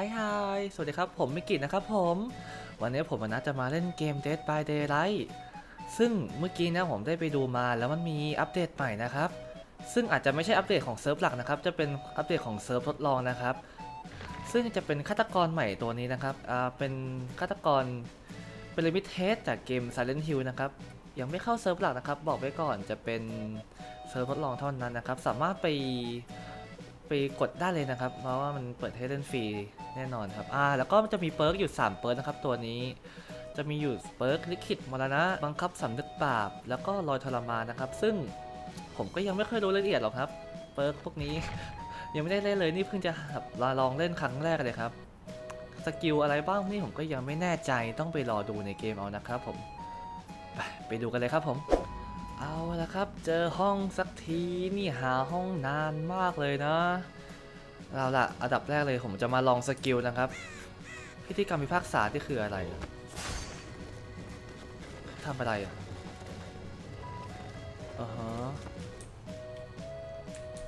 ายฮายสวัสดีครับผมมิกินะครับผม วันนี้ผมนัดจะมาเล่นเกม Dead by Daylight ซึ่งเมื่อกี้นะผมได้ไปดูมาแล้วมันมีอัปเดตใหม่นะครับ ซึ่งอาจจะไม่ใช่อัปเดตของเซิร์ฟหลักนะครับ จะเป็นอัปเดตของเซิร์ฟทดลองนะครับ ซึ่งจะเป็นฆาตกรใหม่ตัวนี้นะครับอ่าเป็นฆาตกรเป็นลิมิเทสจากเกม Silent Hill นะครับยังไม่เข้าเซิร์ฟหลักนะครับ บอกไว้ก่อนจะเป็นเซิร์ฟทดลองเท่านั้นนะครับ สามารถไป ไปกดได้เลยนะครับ เพราะว่ามันเปิดให้เล่นฟรีแน่นอนครับอ่าแล้วก็จะมีเปิร์กอยู่ 3 เปิร์กนะครับตัวนี้จะมีอยู่เปิร์กลิขิตมรณะบังคับสำนึกบาปแล้วก็รอยทรมานนะครับ ซึ่งผมก็ยังไม่เคยรู้รายละเอียดหรอกครับเปิร์กพวกนี้ ยังไม่ได้เล่นเลยนี่เพิ่งจะแบบลองเล่นครั้งแรกเลยครับสกิลอะไรบ้างนี่ผมก็ยังไม่แน่ใจต้องไปรอดูในเกมเอานะครับผมไปดูกันเลยครับผม เอาละครับ เจอห้องสักทีนี่หาห้องนานมากเลยนะเอาละอันดับแรกเลยผมจะมาลองสกิลนะครับ พิธีกรรมพิพากษาที่คืออะไรทำอะไรอะอ่าฮะ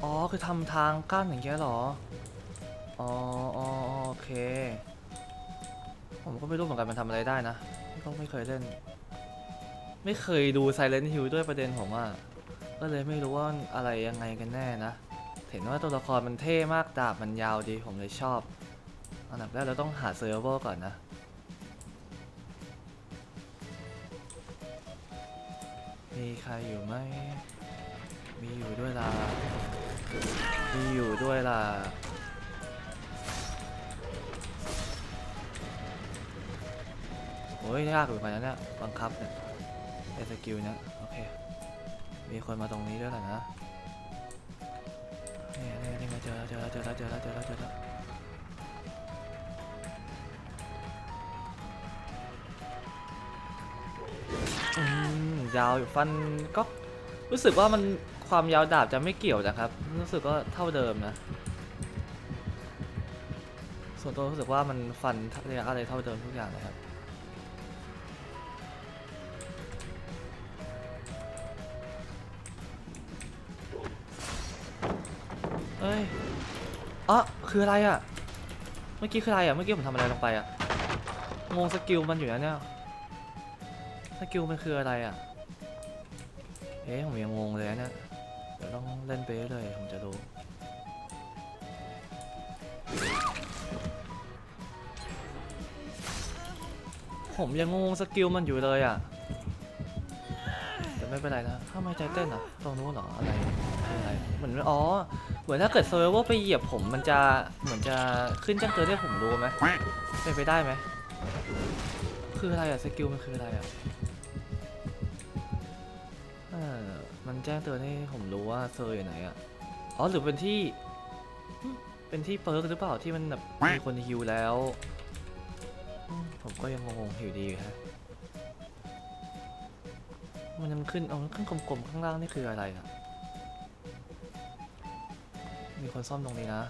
อ๋อคือทำทางกั้นอย่างเงี้ยเหรอ อ๋ออ๋อโอเค ผมก็ไม่รู้เหมือนกันมันทำอะไรได้นะก็ไม่เคยเล่น ไม่เคยดู Silent Hill ด้วยประเด็นผมอะก็เลยไม่รู้ว่าอะไรยังไงกันแน่นะ เห็นว่าตัวละครมันเท่มากดาบมันยาวดีผมเลยชอบ อันดับแรกเราต้องหาเซิร์ฟเวอร์ก่อนนะ มีใครอยู่ไหม มีอยู่ด้วยล่ะ มีอยู่ด้วยล่ะโอ้ยยากเหมือนกันนะเนี่ยบังคับเนี่ย สกิลเนี่ยโอเค มีคนมาตรงนี้ด้วยแหละนะนี่นี่นี่มาเจอแล้วเจอแล้วเจอแล้วเจอแล้วเจอแล้วเจอแล้วอืมยาวอยู่ฟันก็รู้สึกว่ามันความยาวดาบจะไม่เกี่ยวนะครับ รู้สึกว่าเท่าเดิมนะ ส่วนตัวรู้สึกว่ามันฟันระยะอะไรเท่าเดิมทุกอย่างเลยครับ อ๋อคืออะไรอะเมื่อกี้คืออะไรอะเมื่อกี้ผมทำอะไรลงไปอะงงสกิลมันอยู่นะเนี่ยสกิลมันคืออะไรอะเอ๊ะผมยังงงเลยนะเนี่ยเดี๋ยวต้องเล่นไปเรื่อยผมจะรู้ผมยังงงสกิลมันอยู่เลยอะแต่ไม่เป็นไรนะทำไมใจเต้นอะตรงนู้นเหรออะไรอะไรเหมือนอ๋อเหมือนถ้าเกิดเซอร์ฟเวอร์ไปเหยียบผมมันจะเหมือนจะขึ้นแจ้งเตือนให้ผมรู้ไหมเป็นไปได้ไหมคืออะไรอะสกิลมันคืออะไรอะมันแจ้งเตือนให้ผมรู้ว่าเซอร์อยู่ไหนอะอ๋อหรือเป็นที่ เป็นที่เปิร์กหรือเปล่าที่มันแบบมีคนฮิวแล้ว ผมก็ยังงงๆอยู่ดีฮะมันยังขึ้นเอามันขึ้นกลมๆข้างล่างนี่คืออะไรอะ มีคนซ่อมตรงนี้นะ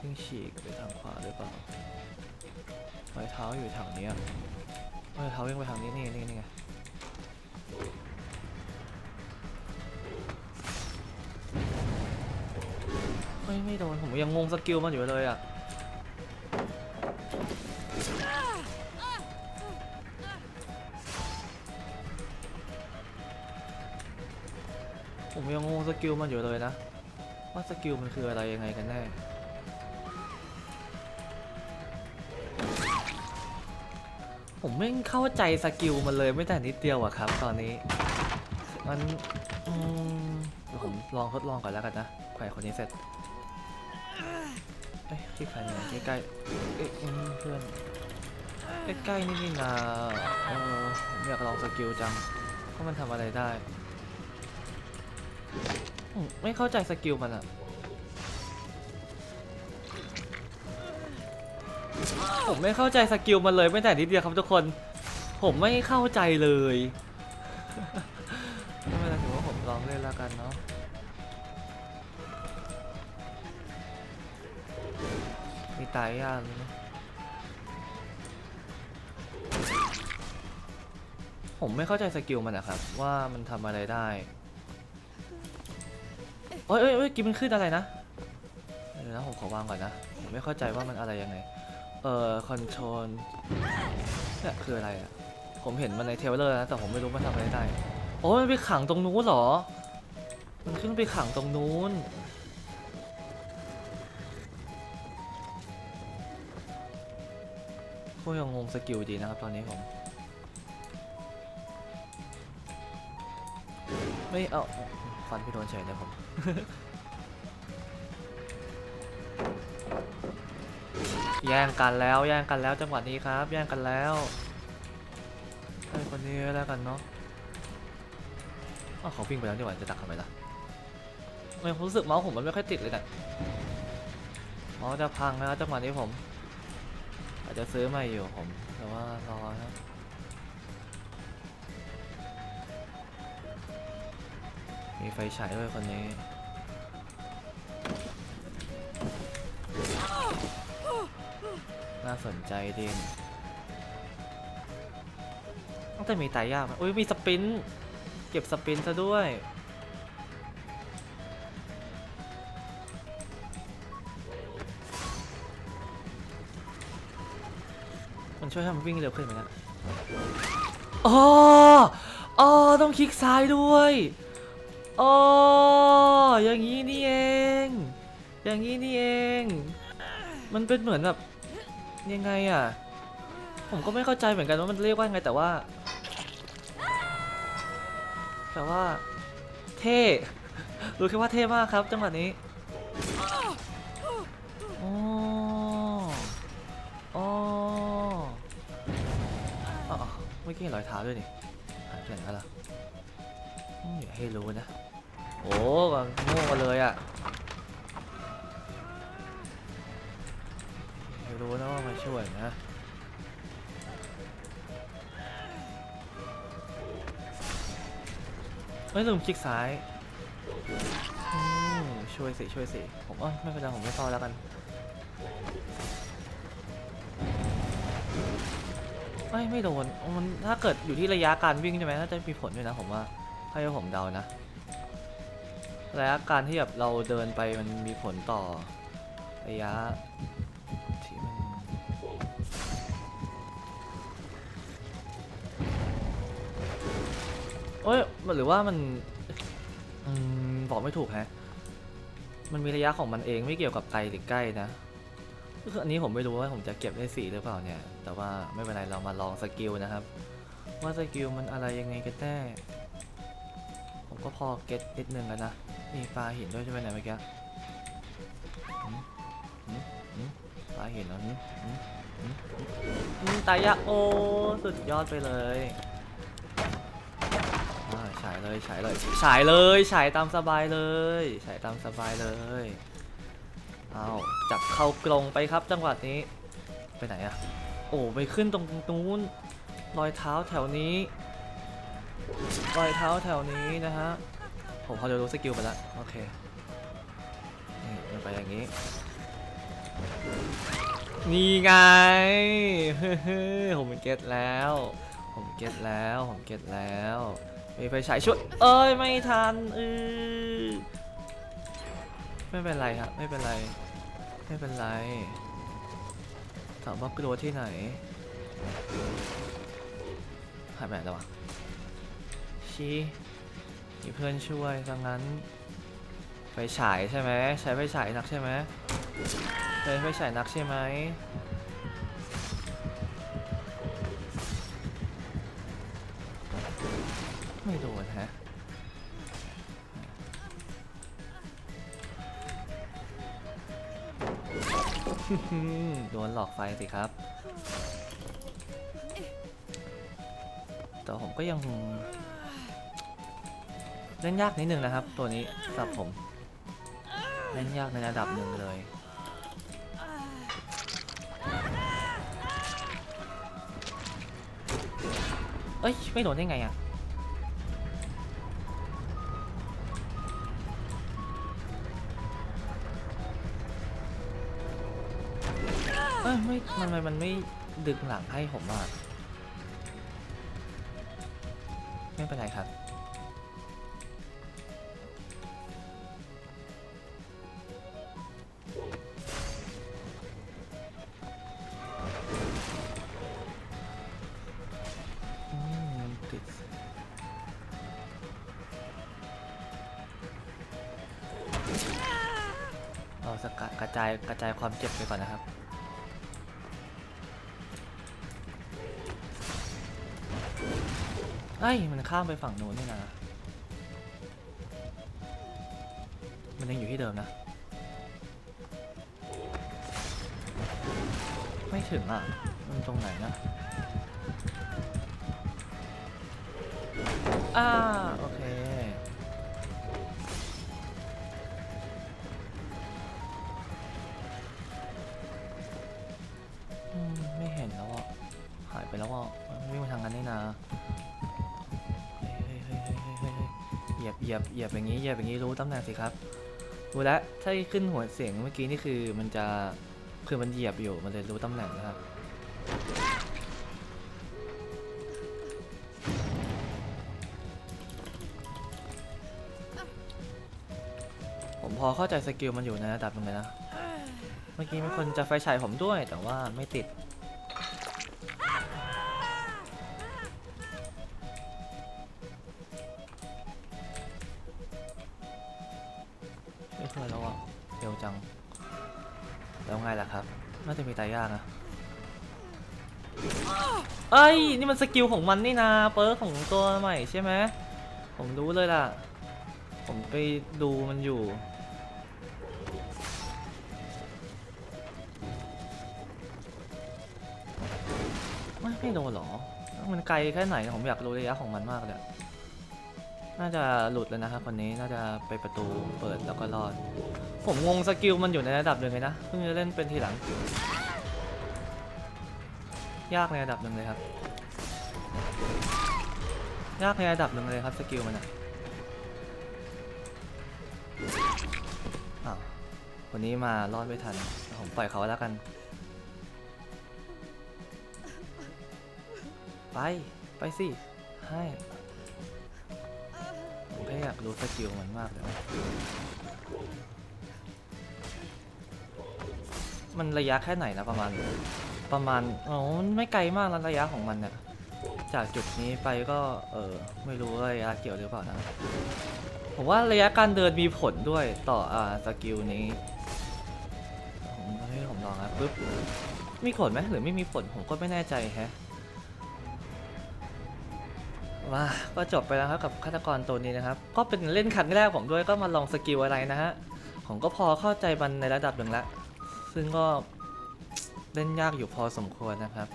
วิ่งฉีกไปทางขวาหรือเปล่าไม้เท้าอยู่แถวนี้ยไม้เท้าวิ่งไปทางนี้นี่นี่นี่ไงไม่ไม่โดนผมยังงงสกิลมันอยู่เลยอะผมยังงงสกิลมันอยู่เลยนะ ว่าสกิลมันคืออะไรยังไงกันแน่ผมไม่เข้าใจสกิลมันเลยไม่แต่นิดเดียวอะครับ ตอนนี้มันอืมเดี๋ยวผมลองทดลองก่อนแล้วกันนะแขวนคนนี้เสร็จเอ้ยที่ใครเนี่ยใกล้ๆเอ๊ะอืมเพื่อนใกล้ๆนี่นี่นาเออผมอยากลองสกิลจังว่ามันทำอะไรได้ ไม่เข้าใจสกิลมันอะผมไม่เข้าใจสกิลมันเลยไม่แต่นิดเดียวครับทุกคน ผมไม่เข้าใจเลยไม่เป็นไรถือว่าผมลองเล่นแล้วกันเนาะมีตายยากเลยนะผมไม่เข้าใจสกิลมันนะครับ ว่ามันทำอะไรได้ เอ้ยเอ้ยเอ้ยกินมันขึ้นอะไรนะเป็นไรนะผมขอวางก่อนนะผมไม่เข้าใจว่ามันอะไรยังไง เอ่อคอนโทรลเนี่ยคืออะไรอะผมเห็นมันในเทลเลอร์นะแต่ผมไม่รู้มันทำอะไรได้โอ้ยมันไปขังตรงนู้นเหรอ มันขึ้นไปขังตรงนู้นก็ยังงงสกิลดีนะครับตอนนี้ผม ไม่เอาฟันพี่โดนเฉยเลยผม แย่งกันแล้วแย่งกันแล้วจังหวะนี้ครับ แย่งกันแล้วให้คนนี้แล้วกันเนาะอ้าวเขาวิ่งไปแล้วนี่หว่าจะดักทำไมล่ะไม่รู้สึกเมาส์ผมมันไม่ค่อยติดเลยนะเมาส์จะพังแล้วจังหวะนี้ผม อาจจะซื้อใหม่อยู่ผม แต่ว่ารอนะ มีไฟฉายด้วยคนนี้ น่าสนใจดีตั้งแต่มีตายยากอุ้ยมีสปรินต์เก็บสปรินต์ซะด้วย มันช่วยให้มันวิ่งเร็วขึ้นไหมนะอ๋อ อ๋อ ต้องคลิกซ้ายด้วย อ๋ออย่างนี้นี่เอง อย่างนี้นี่เอง มันเป็นเหมือนแบบยังไงอะ ผมก็ไม่เข้าใจเหมือนกันว่ามันเรียกว่าไงแต่ว่า แต่ว่า เท่รู้แค่ว่าเท่มากครับจังหวะนี้อ๋ออ๋ออ๋อเมื่อกี้เห็นรอยเท้าด้วยนี่หายไปไหนแล้วล่ะ อืมอย่าให้รู้นะ โอ้ก็โง่กันเลยอะไม่รู้นะว่ามาช่วยนะไม่ลืมคลิกซ้ายอืมช่วยสิช่วยสิ ผมเอ้ยไม่เป็นไรผมไม่เฝ้าแล้วกันไม่ไม่โดนมันถ้าเกิดอยู่ที่ระยะการวิ่งใช่ไหมน่าจะมีผลด้วยนะผมว่า ให้ผมเดานะระยะการที่แบบเราเดินไปมันมีผลต่อระยะที่มันเอ้ยหรือว่ามันอมบอกไม่ถูกแฮะ มันมีระยะของมันเองไม่เกี่ยวกับไกลหรือใกล้นะคืออันนี้ผมไม่รู้ว่าผมจะเก็บได้สีหรือเปล่าเนี่ย แต่ว่าไม่เป็นไรเรามาลองสกิลนะครับ ว่าสกิลมันอะไรยังไงกันแน่ ก็พอเก็ตนิดนึงแล้วนะ มีปลาหินด้วยใช่ไหมเนี่ยเมื่อกี้หืมหืมหืมปลาหินเหรอหืมหืมหืมหืมตายยะโอสุดยอดไปเลยอ่าฉายเลยฉายเลยฉายเลยฉายตามสบายเลยฉายตามสบายเลยเอาจับเข้ากรงไปครับจังหวัดนี้ ไปไหนอะโอ้ไปขึ้นตรงนู้นรอยเท้าแถวนี้ รอยเท้าแถวนี้นะฮะ ผมพอจะรู้สกิลไปแล้วโอเค นี่มันไปอย่างนี้ นี่ไงผมเก็ตแล้ว ผมเก็ตแล้ว ผมเก็ตแล้ว มีไฟฉายช่วย เอ้ย ไม่ทันเออไม่เป็นไรครับ ไม่เป็นไร ไม่เป็นไรถามว่ากลัวที่ไหนหายไปไหนแล้ววะ ชี้มีเพื่อนช่วยดังนั้น ไฟฉายใช่ไหมใช้ไฟฉายนักใช่ไหมใช้ไฟฉายนักใช่ไหมไม่โดนฮะโดนหลอกไฟสิครับ แต่ผมก็ยัง เล่นยากนิดนึงนะครับ ตัวนี้สำหรับผมเล่นยากในระดับหนึ่งเลยเอ้ยไม่โดนได้ไงอะเอ้ยไม่มันมันมันไม่ดึงหลังให้ผมอะไม่เป็นไรครับายกระจายความเจ็บไปก่อนนะครับเอ้ยมันข้ามไปฝั่งโน้นนี่นะ มันยังอยู่ที่เดิมนะ ไม่ถึงอะ มันตรงไหนนะ อ่า โอเค ยียบเหยียบเหยียบอย่างนี้เหยียบอย่างนี้รู้ตำแหน่งสิครับรู้แล้วถ้าขึ้นหัวเสียงเมื่อกี้นี่คือมันจะคือมันเหยียบอยู่มันเลยรู้ตำแหน่งนะครับผมพอเข้าใจสกิลมันอยู่ในระดับหนึงเลยนะ เมื่อกี้มีคนจะไฟฉายผมด้วยแต่ว่าไม่ติด ไม่เคยแล้วอะเร็วจัง แล้วไงล่ะครับ น่าจะมีตายยากนะเอ้ย นี่มันสกิลของมันนี่นาเปิร์ของตัวใหม่ใช่ไหมผมรู้เลยล่ะ ผมไปดูมันอยู่ ไม่ไม่โดนเหรอ มันไกลแค่ไหนผมอยากรู้ระยะของมันมากเลยอะ น่าจะหลุดแล้วนะครับคนนี้น่าจะไปประตูเปิดแล้วก็รอด ผมงงสกิลมันอยู่ในระดับหนึ่งเลยนะเพิ่งจะเล่นเป็นทีหลัง ยากในระดับหนึ่งเลยครับ ยากในระดับหนึ่งเลยครับสกิลมันอะอ้าววันนี้มารอดไม่ทันผมปล่อยเขาแล้วกัน ไป ไปสิให้ อยากรู้สกิลมันมากเลยมันระยะแค่ไหนนะประมาณ ประมาณอ๋อมันไม่ไกลมากนะระยะของมันเนี่ยจากจุดนี้ไปก็ เออไม่รู้ว่าระยะเกี่ยวหรือเปล่านะผมว่าระยะการเดินมีผลด้วยต่ออ่าสกิลนี้ผมให้ผมลองนะปึ๊บมีผลไหมหรือไม่มีผลผมก็ไม่แน่ใจแฮะ ว้าก็จบไปแล้วครับกับฆาตกรตัวนี้นะครับ ก็เป็นเล่นครั้งแรกผมด้วยก็มาลองสกิลอะไรนะฮะ ผมก็พอเข้าใจมันในระดับหนึ่งละ ซึ่งก็เล่นยากอยู่พอสมควรนะครับ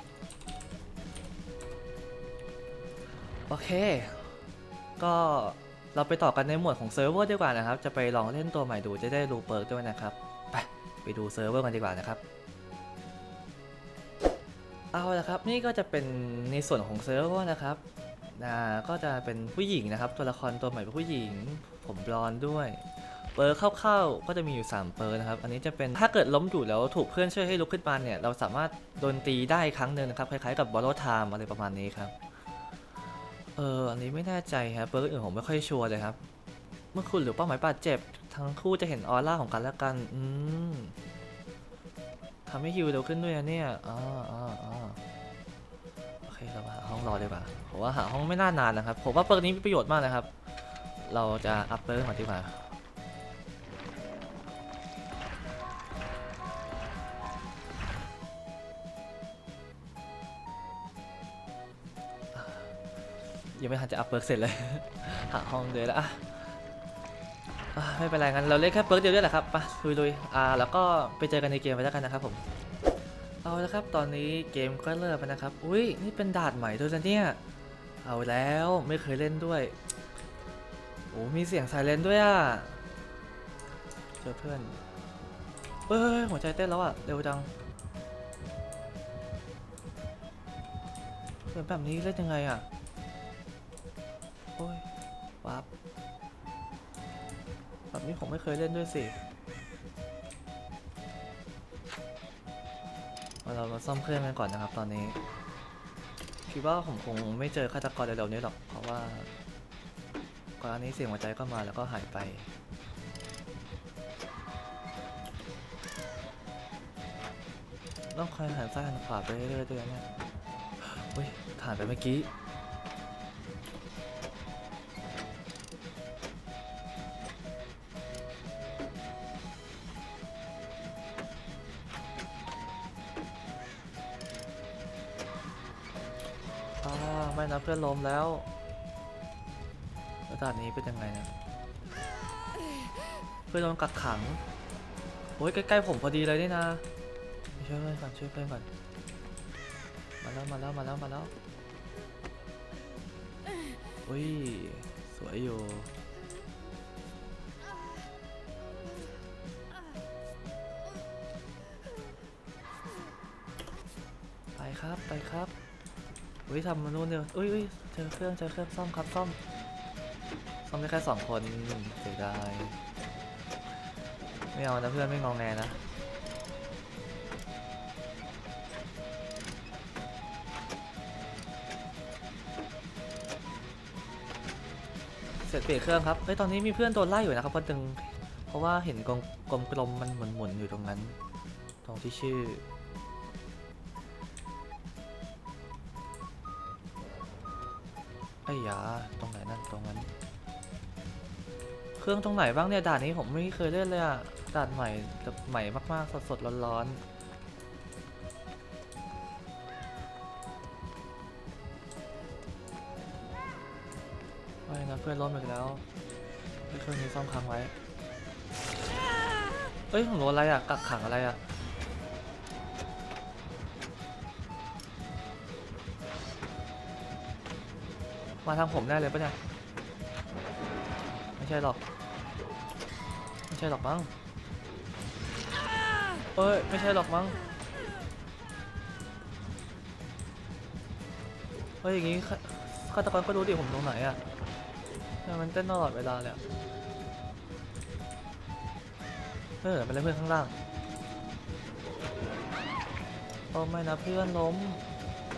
โอเค ก็เราไปต่อกันในหมวดของเซิร์ฟเวอร์ดีกว่านะครับ จะไปลองเล่นตัวใหม่ดูจะได้รู้เปิร์กด้วยนะครับ ไปไปดูเซิร์ฟเวอร์กันดีกว่านะครับเอาละครับนี่ก็จะเป็นในส่วนของเซิร์ฟเวอร์นะครับ อ่าก็จะเป็นผู้หญิงนะครับ ตัวละครตัวใหม่เป็นผู้หญิง ผมบลอนด์ด้วย เปอร์คร่าวๆก็จะมีอยู่ 3 เปอร์นะครับ อันนี้จะเป็นถ้าเกิดล้มอยู่แล้วถูกเพื่อนช่วยให้ลุกขึ้นมาเนี่ย เราสามารถโดนตีได้ครั้งหนึ่งนะครับ คล้ายๆกับบอลโลไทม์อะไรประมาณนี้ครับ เอออันนี้ไม่แน่ใจครับ เปอร์อื่นผมไม่ค่อยชัวร์เลยครับ เมื่อคุณหรือเป้าหมายบาดเจ็บ ทั้งคู่จะเห็นออร่าของกันและกัน อืมทำให้ฮิวเร็วขึ้นด้วยนะเนี่ยอ๋ออ๋ออ๋อ องรอดีกว่าผมว่าหาห้องไม่น่านานนะครับ ผมว่าเปิร์กนี้มีประโยชน์มากนะครับ เราจะอัพเปิร์กก่อนดีกว่ายังไม่ทันจะอัพเปิร์กเสร็จเลย หาห้องเลยแล้วอะอะไม่เป็นไรงั้นเราเล่นแค่เปิร์กเดียวด้วยแหละครับไปลุยๆอ่าแล้วก็ไปเจอกันในเกมไปแล้วกันนะครับผม เอาละครับ ตอนนี้เกมก็เริ่มแล้วนะครับ อุ้ยนี่เป็นดานใหม่ด้วยนะเนี่ย เอาแล้วไม่เคยเล่นด้วย โอ้มีเสียงไซเรนด้วยอะ เจอเพื่อนเฮ้ยหัวใจเต้นแล้วอะ เร็วจังเป็นแบบนี้เล่นยังไงอะ โอ้ยวับแบบนี้ผมไม่เคยเล่นด้วยสิ เรามาซ่อมเครื่องกันก่อนนะครับตอนนี้ คิดว่าผมคงไม่เจอฆาตกรเร็วๆนี้หรอก เพราะว่าก่อนอันนี้เสียงหัวใจก็มาแล้วก็หายไป ต้องคอยหันซ้ายหันขวาไปเรื่อยๆด้วยนะเนี่ยเฮ้ยผ่านไปเมื่อกี้ ไม่นะเพื่อนล้มแล้วแล้วด่านนี้เป็นยังไงเนี่ยเพื่อนโดนกักขังโอ้ยใกล้ๆผมพอดีเลยนี่นะช่วยเพื่อนก่อนช่วยเพื่อนก่อนมาแล้วมาแล้วมาแล้วมาแล้วอุ้ยสวยอยู่ไปครับไปครับ อุ้ยทำมานู่นเดียวอุ้ยอุ้ยเจอเครื่องเจอเครื่องซ่อมครับซ่อมซ่อมได้แค่สองคนเสียดายไม่เอานะเพื่อนไม่งองแงนะเสร็จเปลี่ยนเครื่องครับเฮ้ยตอนนี้มีเพื่อนโดนไล่อยู่นะครับคนหนึ่งเพราะว่าเห็นกลมกลมมันหมุนหมุนอยู่ตรงนั้น ตรงที่ชื่อ อ้ยาตรงไหนนั่นตรงนั้น เครื่องตรงไหนบ้างเนี่ยด่านนี้ผมไม่เคยเล่นเลยอะด่านใหม่แบบใหม่มากๆสดๆร้อนๆไม่นะเพื่อนล้มอีกแล้วเฮ้ยเครื่องนี้ซ่อมค้างไว้ เอ้ยผมโดนอะไรอะกักขังอะไรอะ มาทางผมแน่เลยปะเนี่ย ไม่ใช่หรอก ไม่ใช่หรอกมั้งเอ้ย ไม่ใช่หรอกมั้ง เฮ้ย อย่างงี้ฆาตกรก็รู้ดิผมตรงไหนอะทำไมมันเต้นตลอดเวลาเลยเออเป็นอะไรเพื่อนข้างล่างโอ้ไม่นะเพื่อนล้ม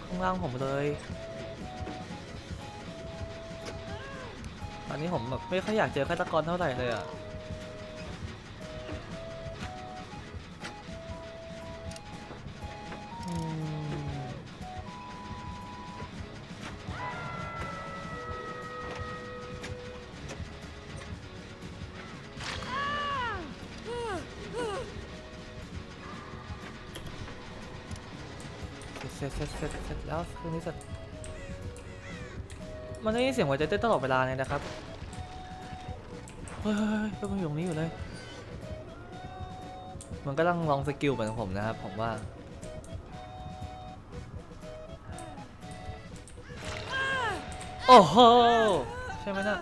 ข้างล่างผมเลย อนนี้ผมแบบไม่ค่อยอยากเจอฆาตกรเท่าไหร่เลยอะอืมเสร็จเสร็จเสร็จเสร็จแล้วเครื่องนี้เสร็จมันได้ยินเสียงหัวใจเต้นตลอดเวลาเลยนะครับ เฮ้ยเฮ้ยเฮ้ยก็มันอยู่ตรงนี้อยู่เลย มันก็ต้องลองสกิลเหมือนผมนะครับ ผมว่า โอ้โห ใช่ไหมนะ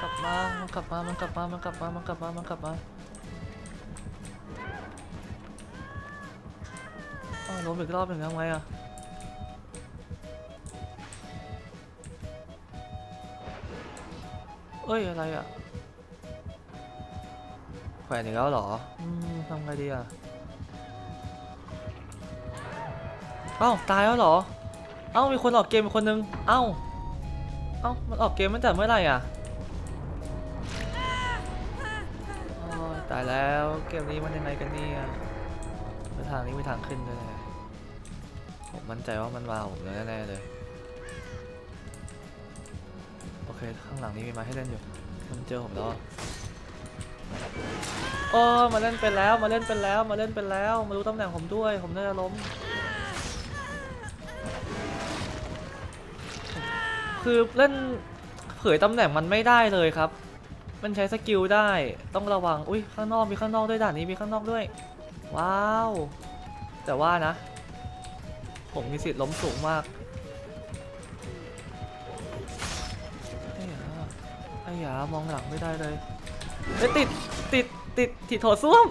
กลับมา มันกลับมา มันกลับมา มันกลับมา มันกลับมา มันกลับมาอ้าวล้มอีกรอบหนึ่งทำไงอะเอ้ย อะไรอะ วนอีกแล้วเหรออืมทำไงดีอะเอ้าตายแล้วเหรอ เอ้ามีคนออกเกมอีกคนนึง เอ้า เอ้ามันออกเกมตั้งแต่เมื่อไหร่อะโอ้ยตายแล้วเกมนี้มันยังไงกันเนี่ยแล้วทางนี้มีทางขึ้นด้วยนะผมมั่นใจว่ามันมาผมแน่ๆเลย โอเคข้างหลังนี้มีไม้ให้เล่นอยู่ มันเจอผมแล้วอะ โอ้มาเล่นเป็นแล้วมาเล่นเป็นแล้วมาเล่นเป็นแล้ว มารู้ตำแหน่งผมด้วย ผมน่าจะล้ม คือเล่นเผยตำแหน่งมันไม่ได้เลยครับ มันใช้สกิลได้ต้องระวังอุ้ยข้างนอกมีข้างนอกด้วยด่านนี้มีข้างนอกด้วย ว้าว แต่ว่านะ ผมมีสิทธิ์ล้มสูงมากไอ้หยาไอ้หยามองหลังไม่ได้เลยเอ้ยติดติด ติดติดโถส้วม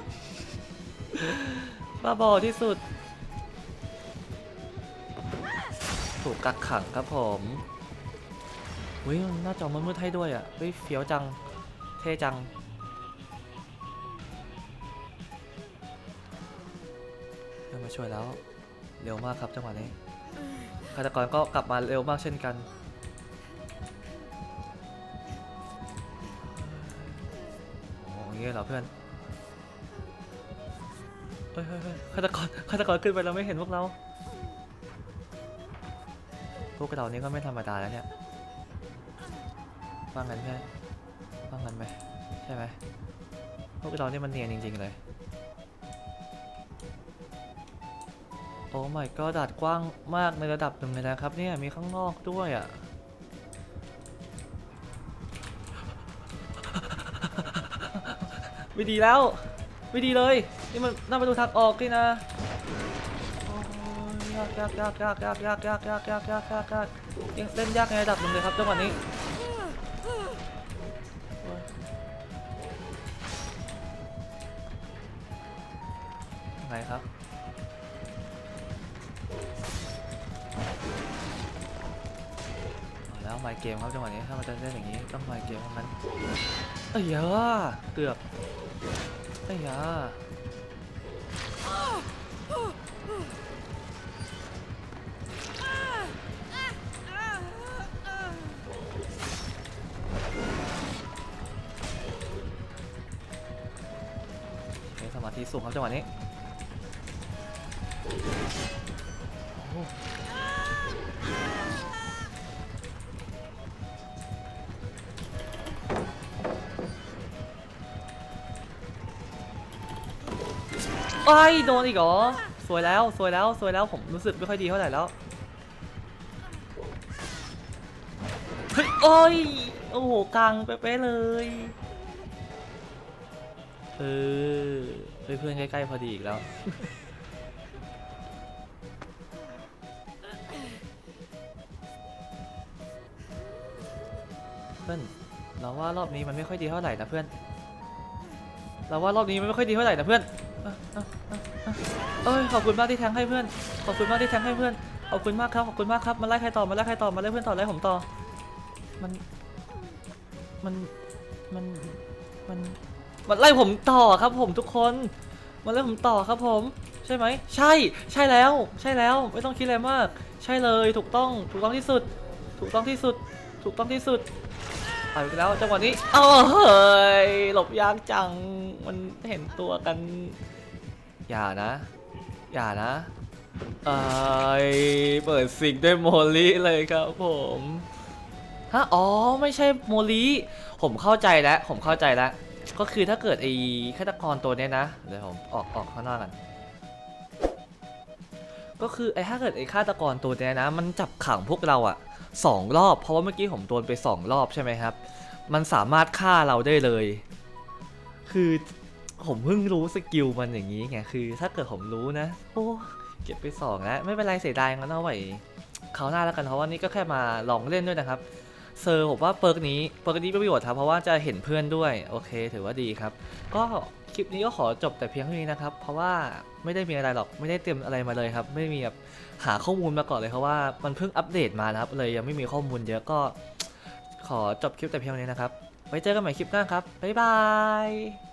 บ้าบอที่สุด ถูกกักขังครับผมวิมันหน้าจอมันมืดให้ด้วยอะเฮ้ยเฟี้ยวจัง เท่จังเดินมาช่วยแล้ว เร็วมากครับจังหวะนี้ฆาตกรก็กลับมาเร็วมากเช่นกัน เงี้ยเหรอเพื่อนเฮ้ยเฮ้ยเฮ้ยฆาตกรฆาตกรขึ้นไปแล้วไม่เห็นพวกเรา พวกเรานี่ก็ไม่ธรรมดาแล้วเนี่ยว่างั้นใช่ว่างั้นไหมใช่ไหมพวกเรานี่มันเนียนจริงๆเลย โอ้ my god ดาดกว้างมากในระดับหนึ่งเลยนะครับเนี่ย มีข้างนอกด้วยอะ่ะ ไม่ดีแล้ว ไม่ดีเลย นี่มันน่าไปดูทางออกนี่นะยากยากยากยากยากยากยากยากยากยากยากยากยังเล่นยากในระดับหนึ่งเลยครับจังหวะนี้อ้ยยังไงครับแล้วไมค์เกมครับจังหวะนี้ถ้ามันจะเล่นอย่างนี้ต้องไมค์เกมเท่านั้นเอ้ยเอเกือบ เอ้ยอะใช้สมาธิสูงครับจังหวะนี้ ไอ้โดนอีกเหรอ สวยแล้วสวยแล้วสวยแล้วผมรู้สึกไม่ค่อยดีเท่าไหร่แล้ว เฮ้ยโอ้ยโอ้โหกลางเป๊ะเลย เออเพื่อนใกล้ๆพอดีอีกแล้วเพื่อนเราว่ารอบนี้มันไม่ค่อยดีเท่าไหร่นะเพื่อน เราว่ารอบนี้มันไม่ค่อยดีเท่าไหร่นะเพื่อนอ เอ้ยขอบคุณมากที่แทงให้เพื่อน ขอบคุณมากที่แทงให้เพื่อน ขอบคุณมากครับขอบคุณมากครับมาไล่ใครต่อมาไล่ใครต่อมาไล่เพื่อนต่อไล่ผมต่อ มัน มัน มัน มัน มันไล่ผมต่อครับผมทุกคนมันไล่ผมต่อครับผม ใช่ไหม ใช่ ใช่แล้ว ใช่แล้ว ไม่ต้องคิดอะไรมาก ใช่เลย ถูกต้อง ถูกต้องที่สุด ถูกต้องที่สุด ถูกต้องที่สุดไปอีกแล้วจังหวะนี้เอ้ยหลบยากจัง มันเห็นตัวกัน อย่านะ อย่านะเอ้ยเปิดสิงด้วยโมลิเลยครับผมฮะอ๋อไม่ใช่โมลิผมเข้าใจแล้ว ผมเข้าใจแล้ว ก็คือถ้าเกิดไอ้ฆาตกรตัวเนี้ยนะเดี๋ยวผมออกออกข้างนอกกันก็คือไอ้ถ้าเกิดไอ้ฆาตกรตัวเนี้ยนะ มันจับขังพวกเราอะสองรอบเพราะว่าเมื่อกี้ผมโดนไปสองรอบใช่ไหมครับ มันสามารถฆ่าเราได้เลย คือ ผมเพิ่งรู้สกิลมันอย่างนี้ไงคือ ถ้าเกิดผมรู้นะโอ้เก็บไปสองแล้วไม่เป็นไรเสียดายงั้นเอาไว้คราวหน้าแล้วกันเพราะว่านี่ก็แค่มาลองเล่นด้วยนะครับเซอร์ผมว่าเปิร์กนี้เปิร์กนี้เป็นประโยชน์ครับเพราะว่าจะเห็นเพื่อนด้วยโอเค ถือว่าดีครับ ก็คลิปนี้ก็ขอจบแต่เพียงเท่านี้นะครับ เพราะว่าไม่ได้มีอะไรหรอกไม่ได้เตรียมอะไรมาเลยครับ ไม่มีแบบหาข้อมูลมาก่อนเลยเพราะว่ามันเพิ่งอัปเดตมาครับ เลยยังไม่มีข้อมูลเยอะก็ ขอจบคลิปแต่เพียงเท่านี้นะครับไว้เจอกันใหม่คลิปหน้าครับบ๊ายบาย